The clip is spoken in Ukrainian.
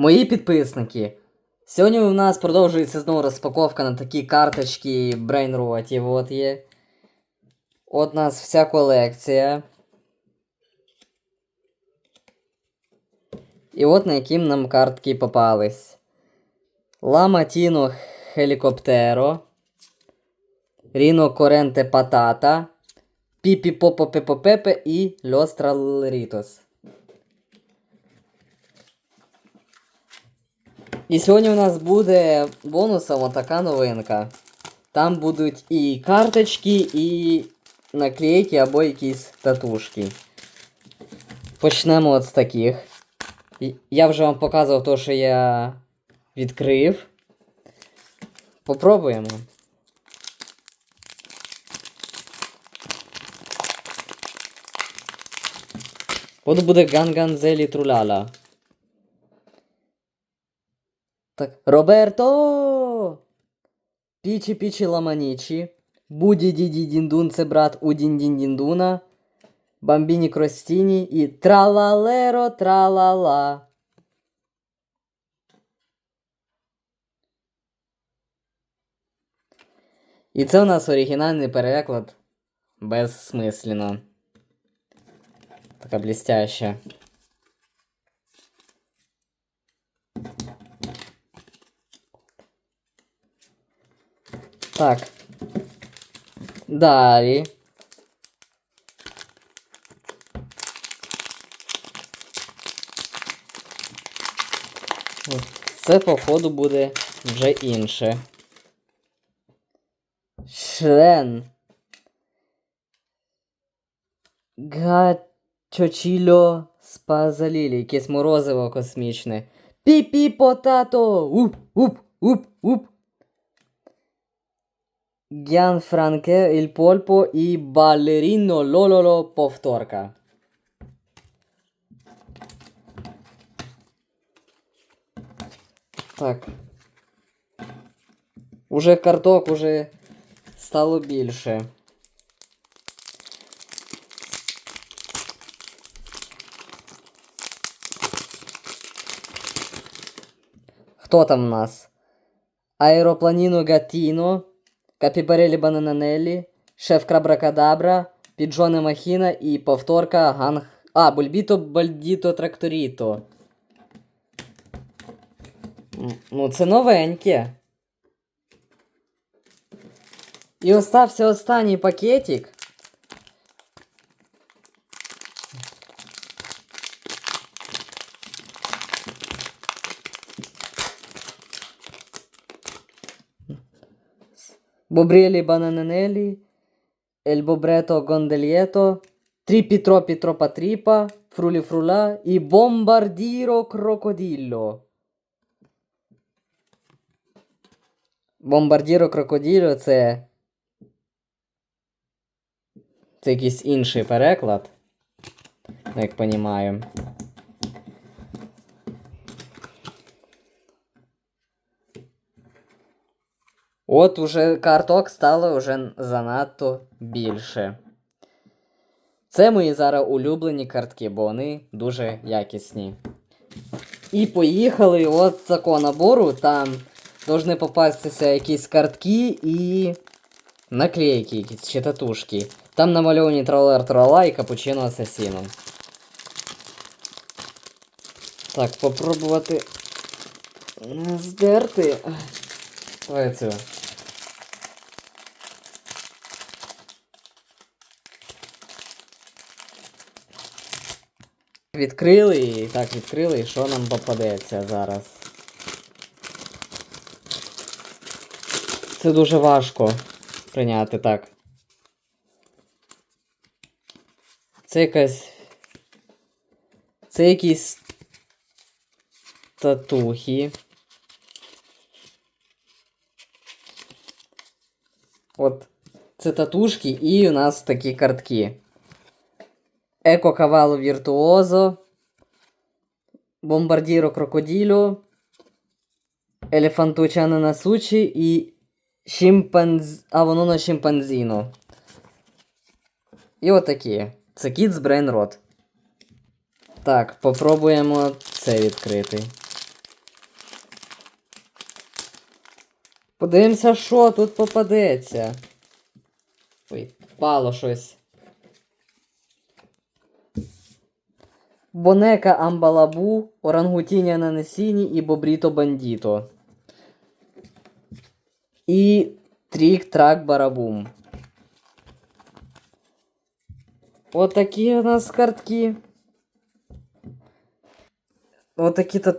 Мої підписники. Сьогодні у нас продовжується знову розпаковка на такі карточки брейнротів. От є. От у нас вся колекція. І от на яким нам картки попались. Ламатіно Хелікоптеро. Ріно Коренте Патата. Піпі Попо Пепо Пепе і Лос Тралерітос. І сьогодні у нас буде бонусом така новинка. Там будуть і карточки, і наклейки або якісь татушки. Почнемо от з таких. Я вже вам показував те, що я відкрив. Попробуємо. От буде Ганганзелі Труляла. Так. Роберто! Пічі пічі ламанічі. Буді діді діндун це брат у діндіндіндуна. Бамбіні Кростіні і тралалеро тралала. І це у нас оригінальний переклад безсмислено. Така блістяща. Так. Далі. Це, походу, буде вже інше. Шлен. Гачочіло спазалілі. Якесь морозиво космічне. Пі-пі потато. Гян Франке, Іль і Балеріно Лололо повторка. Так. Уже карток уже стало більше. Хто там у нас? Аеропланіно Гатіно, Капібарелі Банананелі, Шеф Крабракадабра, Піджоне Махіна і повторка Ганг. А, Бульбіто Бальдіто Тракторіто. Ну, це новеньке. І остався останній пакетик. Бобріелі Бананелі, Ель Бобрето Гондельєто, Тріпі Тропі Тропа Тріпа, Фрулі Фрула і Бомбардіро Крокоділло. Бомбардіро Крокоділло це. Це якийсь інший переклад. Як понімаю. От уже карток стало вже занадто більше. Це мої зараз улюблені картки, бо вони дуже якісні. І поїхали от з такого набору. Там повинні попастися якісь картки і наклейки якісь чи татушки. Там намальовані тролер трола і капучино асасіно. Так, попробувати здерти. Давай цього. Відкрили і так відкрили, і що нам попадеться зараз. Це дуже важко прийняти так. Це якась. Це якісь татухи. От це татушки і у нас такі картки. Еко Кавало Віртуозо, Бомбардіро Крокоділю, Елефантучана на Сучі і шимпанз... А воно на Шимпанзіно. І отакі. Це кіт з Brain Rot. Так, попробуємо це відкрити. Подивимося, що тут попадеться. Ой, впало щось. Бонека Амбалабу, Орангутіня на Несіні і Бобріто Бандіто. І Трік Трак Барабум. Отакі у нас картки. Отакі то